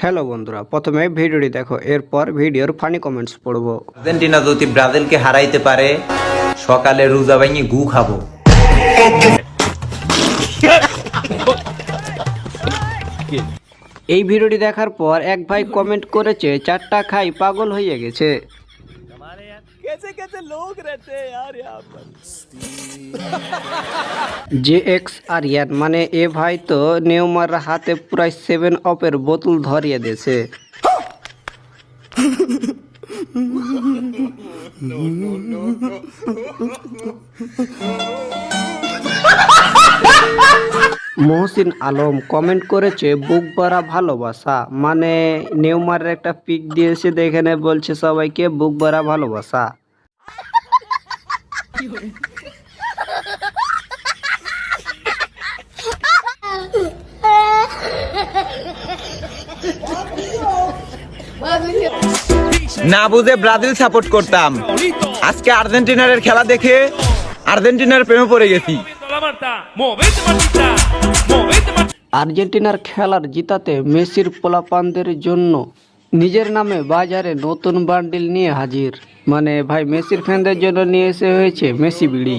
Hello বন্ধুরা প্রথমে ভিডিওটি দেখো এরপর ভিডিওর ফানি কমেন্টস পড়ব। আর্জেন্টিনা যদি ব্রাজিলকে হারাইতে পারে সকালে রোজা ভাঙি গু খাব। এই ভিডিওটি দেখার পর এক ভাই কমেন্ট করেছে চারটা খাই পাগল হয়ে গেছে। জে এক্স আরিয়ান মানে এ ভাই তো নেওমার হাতে প্রায় সেভেন অপের বোতল ধরিয়ে দিয়েছে মহসিন আলম কমেন্ট করেছে বুক ভরা ভালোবাসা মানে নেউমারের একটা পিক দিয়েছে দেখেনে বলছে সবাইকে বুক ভরা ভালোবাসা না বুঝে ব্রাজিল সাপোর্ট করতাম আজকে আর্জেন্টিনার খেলা দেখে আর্জেন্টিনার প্রেমে পড়ে গেছি. আর্জেন্টিনার খেলার জিতাতে মেসির পোলাপানদের জন্য নিজের নামে বাজারে নতুন বান্ডিল নিয়ে হাজির মানে ভাই মেসির ফ্যানদের জন্য নিয়ে এসে হয়েছে মেসি বিড়ি